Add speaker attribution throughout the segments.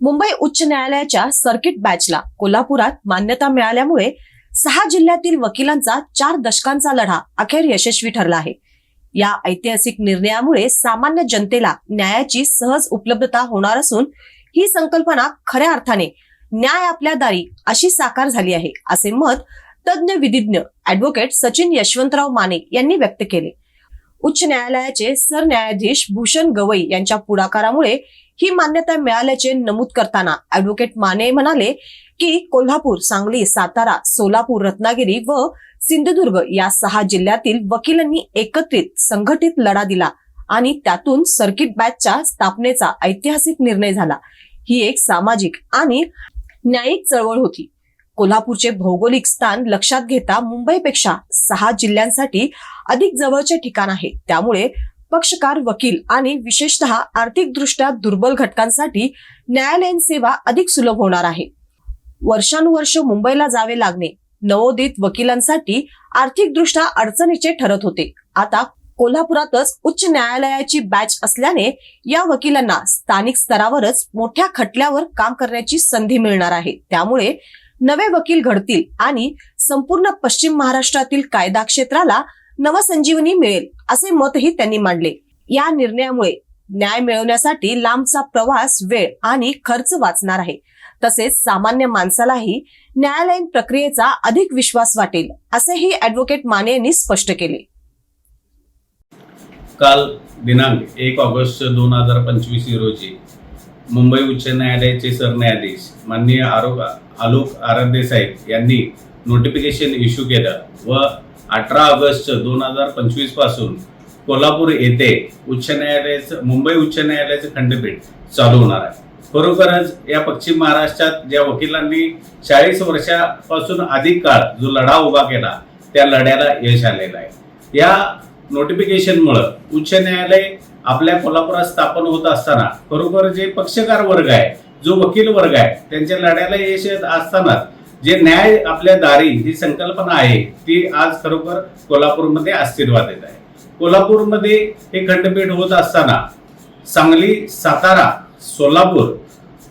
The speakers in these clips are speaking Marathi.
Speaker 1: मुंबई उच्च न्यायालयाच्या सर्किट बॅचला कोल्हापुरात मान्यता मिळाल्यामुळे सहा जिल्ह्यातील वकिलांचा चार दशकांचा लढा अखेर यशस्वी ठरला आहे. या ऐतिहासिक निर्णयामुळे सामान्य जनतेला न्यायाची सहज उपलब्धता होणार असून ही संकल्पना खऱ्या अर्थाने न्याय आपल्या दारी अशी साकार झाली आहे असे मत तज्ज्ञ विधिज्ञ ऍडव्होकेट सचिन यशवंतराव माने यांनी व्यक्त केले. उच्च न्यायालयाचे सरन्यायाधीश भूषण गवई यांच्या पुढाकारामुळे ही मान्यता मिळाल्याचे नमूद करताना ऍडव्होकेट माने म्हणाले की कोल्हापूर सांगली सातारा सोलापूर रत्नागिरी व सिंधुदुर्ग या सहा जिल्ह्यातील वकिलांनी एकत्रित संघटित लढा दिला आणि त्यातून सर्किट बॅचच्या स्थापनेचा ऐतिहासिक निर्णय झाला. ही एक सामाजिक आणि न्यायिक चळवळ होती. कोल्हापूरचे भौगोलिक स्थान लक्षात घेता मुंबईपेक्षा सहा जिल्ह्यांसाठी अधिक जवळचे ठिकाण आहे. त्यामुळे पक्षकार वकील आणि विशेषतः आर्थिकदृष्ट्या दुर्बल घटकांसाठी न्यायालयीन सेवा अधिक सुलभ होणार आहे. वर्षानुवर्ष मुंबईला जावे लागणे नवोदित वकिलांसाठी आर्थिकदृष्ट्या अडचणीचे ठरत होते. आता कोल्हापुरातच उच्च न्यायालयाची बॅच असल्याने या वकिलांना स्थानिक स्तरावरच मोठ्या खटल्यावर काम करण्याची संधी मिळणार आहे. त्यामुळे नवे वकील घडतील आणि संपूर्ण पश्चिम महाराष्ट्रातील कायदा क्षेत्राला नवसंजीवनी मिळेल असे मतही त्यांनी मांडले. या निर्णयामुळे न्याय मिळवण्यासाठी लांबचा प्रवास वेळ आणि खर्च वाचणार आहे. तसेच सामान्य माणसालाही न्यायालयीन प्रक्रियेचा अधिक विश्वास वाटेल असेही ऍडव्होकेट माने यांनी स्पष्ट केले.
Speaker 2: काल दिनांक एक ऑगस्ट दोन हजार पंचवीस रोजी मुंबई उच्च न्यायालयाचे सरन्यायाधीश माननीय आरोग आलोक आराध्य साहेब यांनी नोटिफिकेशन इश्यू केलं व अठरा ऑगस्ट दोन हजार पंचवीसपासून कोल्हापूर येथे उच्च न्यायालयाचं मुंबई उच्च न्यायालयाचं खंडपीठ चालू होणार आहे. खरोखरच या पश्चिम महाराष्ट्रात ज्या वकिलांनी चाळीस वर्षापासून अधिक काळ जो लढा उभा केला त्या लढ्याला यश आलेलं आहे. या नोटिफिकेशनमुळं उच्च न्यायालय आपल्या कोल्हापुरात स्थापन होत असताना खरोखर जे पक्षकार वर्ग आहे जो वकील वर्ग आहे त्यांच्या लढ्याला यश येत असतानाच जे न्याय आपल्या दारी ही संकल्पना आहे ती आज खरोखर कोल्हापूरमध्ये अस्तित्वात येत आहे. कोल्हापूरमध्ये हे खंडपीठ होत असताना सांगली सातारा सोलापूर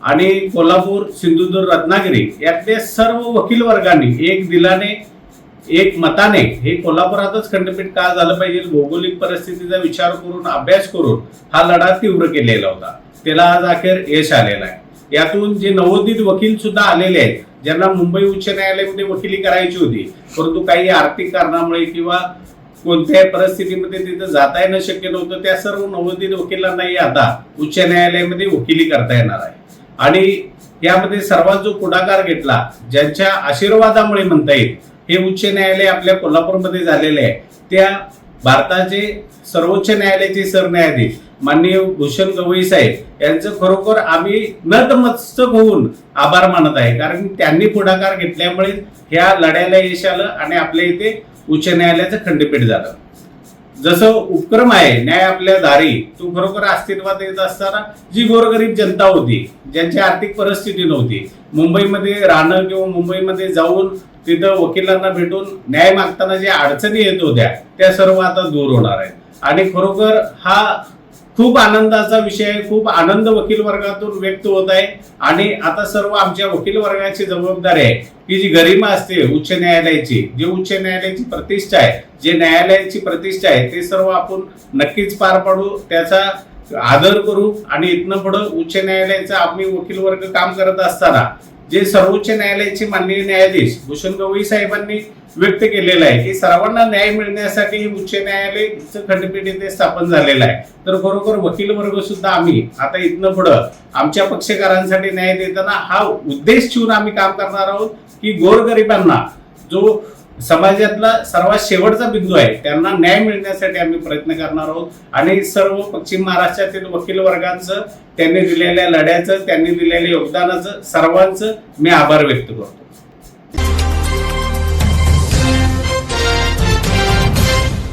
Speaker 2: आणि कोल्हापूर सिंधुदुर्ग रत्नागिरी यातले सर्व वकील वर्गांनी एक दिलाने एक मताने हे कोल्हापुरातच खंडपीठ का झालं पाहिजे? भौगोलिक परिस्थितीचा विचार करून अभ्यास करून हा लढा तीव्र केलेला होता. त्याला आज अखेर यश आलेलं आहे. यातून जे नवोदित वकील सुद्धा आलेले आहेत ज्यांना मुंबई उच्च न्यायालयामध्ये वकिली करायची होती परंतु काही आर्थिक कारणामुळे किंवा कोणत्याही परिस्थितीमध्ये तिथं जाता येणं शक्य नव्हतं त्या सर्व नवोदित वकिलांनाही आता उच्च न्यायालयामध्ये वकिली करता येणार आहे. आणि यामध्ये सर्वात जो पुढाकार घेतला ज्यांच्या आशीर्वादामुळे म्हणता येईल हे उच्च न्यायालय आपल्या कोल्हापूरमध्ये झालेले आहे. त्या भारताचे सर्वोच्च न्यायालयाचे सरन्यायाधीश माननीय भूषण गवई साहेब यांचं खरोखर आम्ही नतमस्तक होऊन आभार मानत आहे. कारण त्यांनी पुढाकार घेतल्यामुळे ह्या लढ्याला यश आलं आणि आपल्या इथे उच्च न्यायालयाचं खंडपीठ झालं. जसं उपक्रम आहे न्याय आपल्या दारी तो खरोखर अस्तित्वात येत असताना जी गोरगरीब जनता होती ज्यांची आर्थिक परिस्थिती नव्हती मुंबईमध्ये राहणं किंवा मुंबईमध्ये जाऊन तिथं वकिलांना भेटून न्याय मागताना ज्या अडचणी येत होत्या त्या सर्व आता दूर होणार आहेत. आणि खरोखर हा खूप आनंदाचा विषय आहे. खूप आनंद वकील वर्गातून व्यक्त होत आहे. आणि आता सर्व आमच्या वकील वर्गाची जबाबदारी आहे की जी गरिमा असते उच्च न्यायालयाची जी उच्च न्यायालयाची प्रतिष्ठा आहे जे न्यायालयाची प्रतिष्ठा आहे ते सर्व आपण नक्कीच पार पाडू त्याचा आदर करू आणि इथनं पुढं उच्च न्यायालयाचा आम्ही वकील वर्ग काम करत असताना जे सर्वोच्च न्यायालयाचे माननीय न्यायाधीश भूषण गवई साहेबांनी व्यक्त केलेलं आहे की सर्वांना न्याय मिळण्यासाठी उच्च न्यायालय खंडपीठ येथे स्थापन झालेलं आहे. तर खरोखर वकील वर्ग सुद्धा आम्ही आता इथनं पुढं आमच्या पक्षकारांसाठी न्याय देताना हा उद्देश ठेवून आम्ही काम करणार आहोत की गोरगरिबांना जो समाजातला सर्वात शेवटचा बिंदू आहे. त्यांना न्याय मिळण्यासाठी आम्ही प्रयत्न करणार आहोत. आणि सर्व पश्चिम महाराष्ट्रातील वकील वर्गांचं त्यांनी दिलेल्या लढ्याचं त्यांनी दिलेल्या योगदानाचं सर्वांचं मी आभार व्यक्त करतो.